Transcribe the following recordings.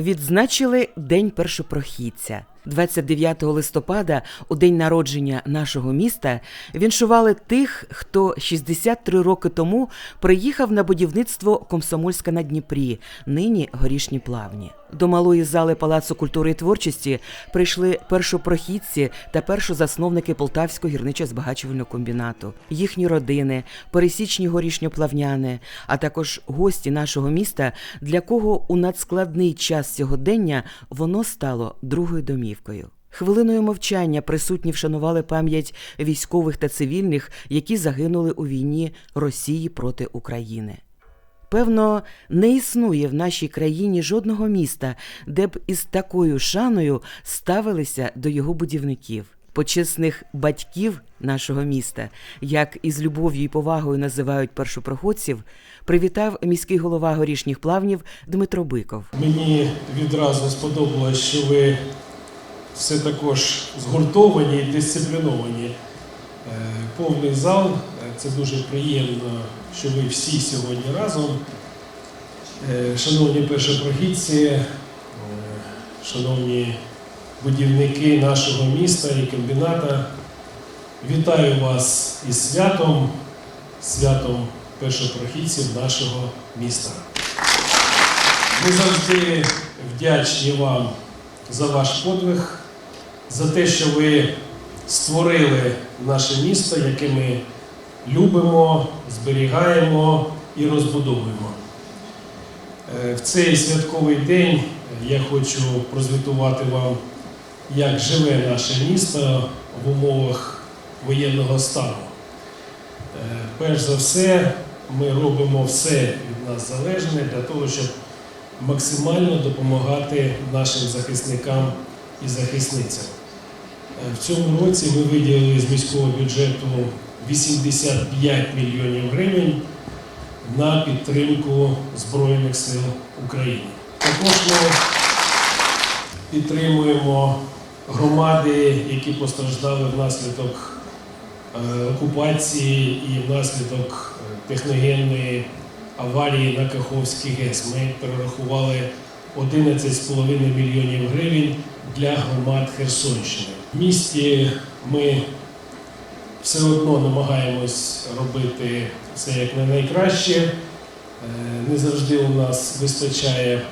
відзначили День першопрохідця. 29 листопада, у день народження нашого міста, віншували тих, хто 63 роки тому приїхав на будівництво Комсомольська на Дніпрі, нині горішні плавні. До малої зали Палацу культури і творчості прийшли першопрохідці та першозасновники Полтавського гірничо-збагачувального комбінату, їхні родини, пересічні горішньоплавняни, а також гості нашого міста, для кого у надскладний час сьогодення воно стало другою домівкою. Хвилиною мовчання присутні вшанували пам'ять військових та цивільних, які загинули у війні Росії проти України. Певно, не існує в нашій країні жодного міста, де б із такою шаною ставилися до його будівників, почесних батьків нашого міста, як із любов'ю і повагою називають першопроходців, привітав міський голова горішніх плавнів Дмитро Биков. Мені відразу сподобалось, що ви все також згуртовані і дисципліновані. Е, Повний зал. Е, Це дуже приємно, що ви всі сьогодні разом. Е, Шановні першопрохідці, шановні будівники нашого міста і комбіната, вітаю вас із святом, святом першопрохідців нашого міста. Ми завжди вдячні вам за ваш подвиг, за те, що ви створили наше місто, яке ми любимо, зберігаємо і розбудовуємо. Е, В цей святковий день я хочу прозвітувати вам, як живе наше місто в умовах воєнного стану. Е, Перш за все, ми робимо все від нас залежне для того, щоб максимально допомагати нашим захисникам і захисницям. В цьому році ми виділили з міського бюджету 85 мільйонів гривень на підтримку Збройних сил України. Також ми підтримуємо громади, які постраждали внаслідок е, окупації і внаслідок е, техногенної аварії на Каховській ГЕС. Ми перерахували 11,5 мільйонів гривень для громад Херсонщини. В місті ми все одно намагаємось робити все як на найкраще. Е, Не завжди у нас вистачає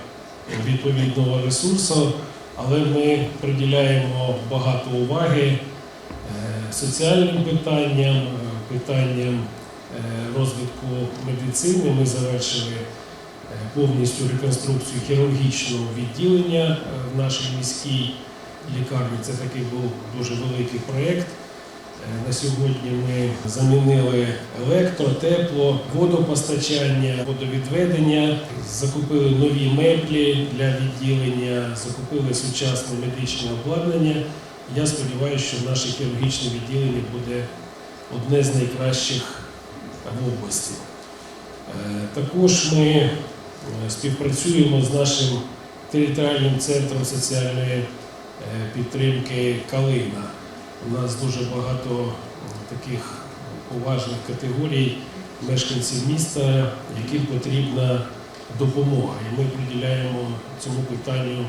відповідного ресурсу, але ми приділяємо багато уваги е, соціальним питанням, е, питанням розвитку медицини. Ми завершили повністю реконструкцію хірургічного відділення в нашій міській лікарні. Це такий був дуже великий проєкт. Е, На сьогодні ми замінили електро, тепло, водопостачання, водовідведення, закупили нові меблі для відділення, закупили сучасне медичне обладнання. Я сподіваюся, що наше хірургічне відділення буде одне з найкращих в області. Е, Також ми е, співпрацюємо з нашим територіальним центром соціальної підтримки Калина. У нас дуже багато таких поважних категорій мешканців міста, яким потрібна допомога. І ми приділяємо цьому питанню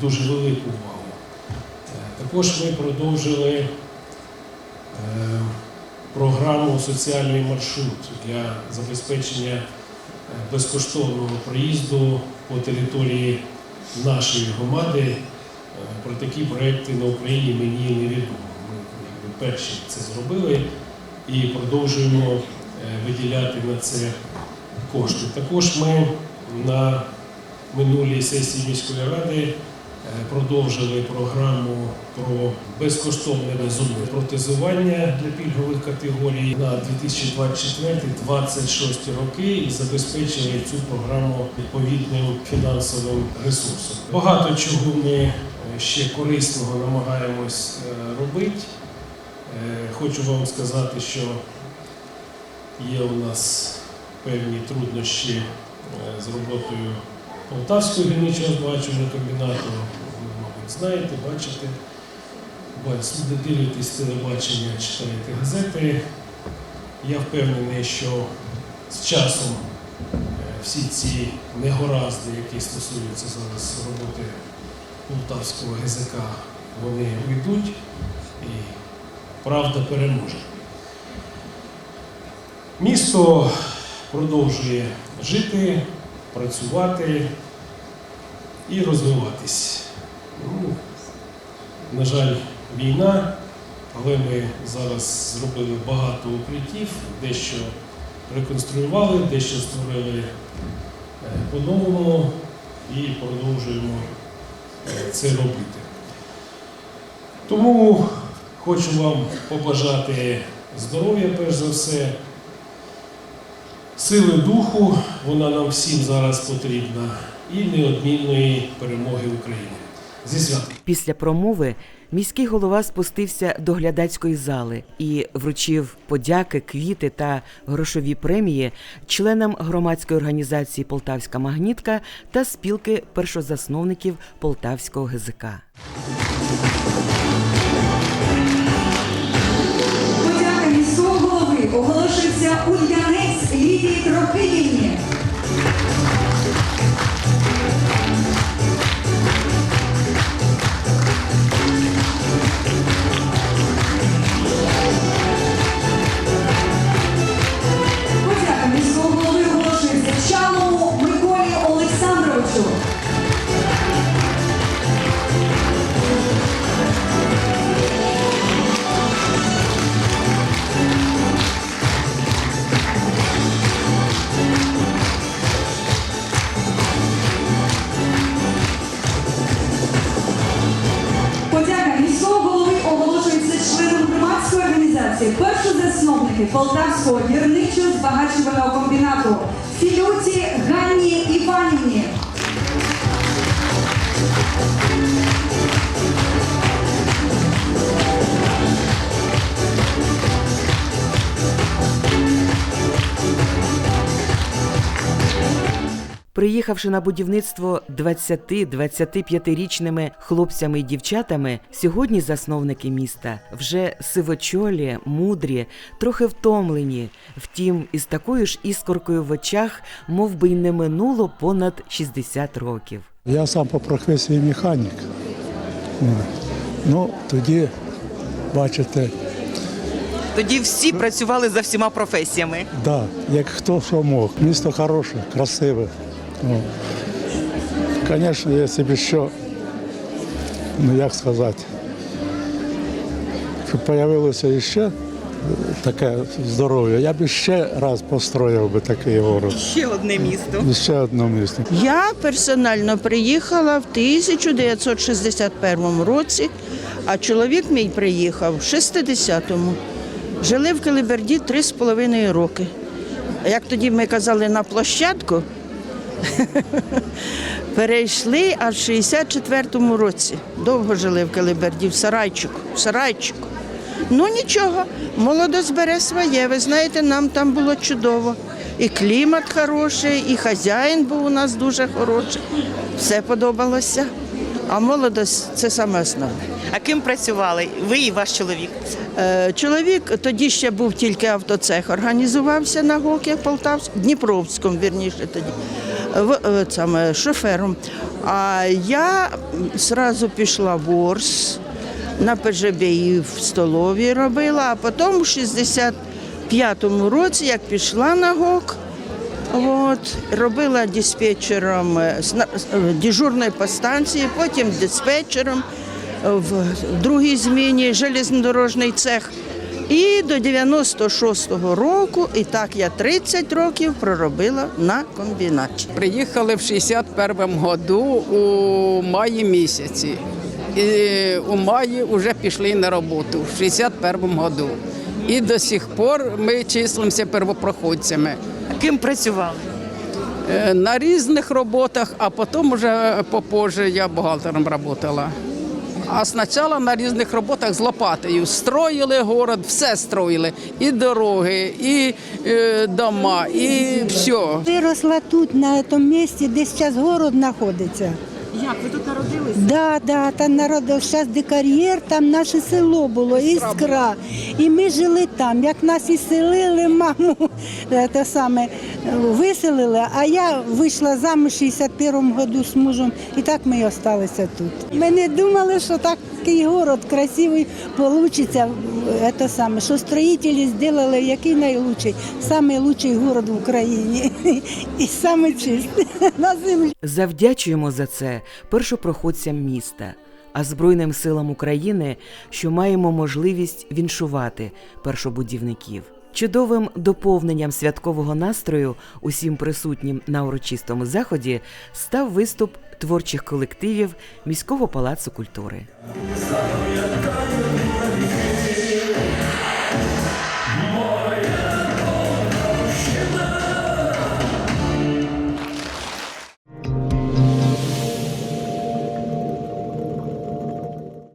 дуже велику увагу. Е, Також ми продовжили е, програму Соціальний маршрут для забезпечення е, безкоштовного проїзду по території нашої громади. Такі проекти на Україні мені невідомо. Ми якби, перші це зробили і продовжуємо е, виділяти на це кошти. Також ми на минулій сесії міської ради е, продовжили програму про безкоштовне розумне протезування для пільгових категорій на 2024-2026 роки і забезпечили цю програму відповідним фінансовим ресурсом. Багато чого ми ще корисного намагаємось е, робити. Е, Хочу вам сказати, що є у нас певні труднощі е, з роботою Полтавського гірничого збагачувального комбінату. Ви, мабуть, знаєте, бачите, дивитесь телебачення, читаєте газети. Я впевнений, що з часом е, всі ці негаразди, які стосуються зараз роботи Полтавського ГЗК, вони уйдуть і правда переможе. Місто продовжує жити, працювати і розвиватись. Ну, на жаль, війна, але ми зараз зробили багато укриттів, дещо реконструювали, дещо створили е, по-новому і продовжуємо це робити. Тому хочу вам побажати здоров'я, перш за все, сили духу, вона нам всім зараз потрібна, і неодмінної перемоги України. Зі святом! Після промови міський голова спустився до глядацької зали і вручив подяки, квіти та грошові премії членам громадської організації Полтавська магнітка та спілки першозасновників Полтавського ГЗК. Подяка міського голови оголошується Ульянець Лідії Трохилівні. Організації першозасновники Полтавського гірничо-збагачувального комбінату Філюці Ганні Іванівні. Приїхавши на будівництво 20-25-річними хлопцями і дівчатами, сьогодні засновники міста вже сивочолі, мудрі, трохи втомлені. Втім, із такою ж іскоркою в очах, мов би й не минуло понад 60 років. Я сам по професії механік. Ну, тоді, бачите, Тоді всі працювали за всіма професіями. да, як хто що мог. Місто хороше, красиве. О. Звісно, якщо б ще, ну як сказати, щоб з'явилося ще таке здоров'я, я б ще раз построїв би такий город. Ще одне місто. Ще одне місто. Я персонально приїхала в 1961 році, а чоловік мій приїхав в 60-му. Жили в Калиберді три з половиною роки. Як тоді ми казали на площадку, перейшли аж в 64-му році. Довго жили в Калиберді, в Сарайчику. В Сарайчику. Ну нічого, молодость бере своє. Ви знаєте, нам там було чудово. І клімат хороший, і хазяїн був у нас дуже хороший. Все подобалося. А молодость це саме основне. А ким працювали? Ви і ваш чоловік? Е, Чоловік тоді ще був тільки автоцех, організувався на ГОКі Полтавському, Дніпровському, вірніше тоді, в, е, саме шофером. А я одразу пішла в Орс, на ПЖБ і в столовій робила, а потім у 65-му році, як пішла на ГОК, От, робила диспетчером е, е, дежурної по станції, потім диспетчером в другій зміні железнодорожний цех. І до 96-го року, і так я 30 років проробила на комбінаті. Приїхали в 61-му году у маї місяці. І у маї вже пішли на роботу в 61-му году. І до сих пор ми числимося первопроходцями А ким працювали? Е, на різних роботах, а потім вже попозже я бухгалтером працювала. А спочатку на різних роботах з лопатою. Строїли город, все строїли. І дороги, і е, дома, і все. Виросла тут, на тому місці, де зараз город знаходиться. Як ви тут народилися? Да, да, там народив зараз декар'єр, там наше село було, іскра. І ми жили там. Як нас і селили, маму е, те саме виселили, а я вийшла замуж 61-му году з мужем, і так ми і залишилися тут. Ми не думали, що такий город красивий вийде, це саме, що строїтелі зробили, який найлучший, найкращий город в Україні і найчистий на землі. Завдячуємо за це першопроходцям міста, а Збройним силам України, що маємо можливість віншувати першобудівників. Чудовим доповненням святкового настрою усім присутнім на урочистому заході став виступ творчих колективів міського палацу культури.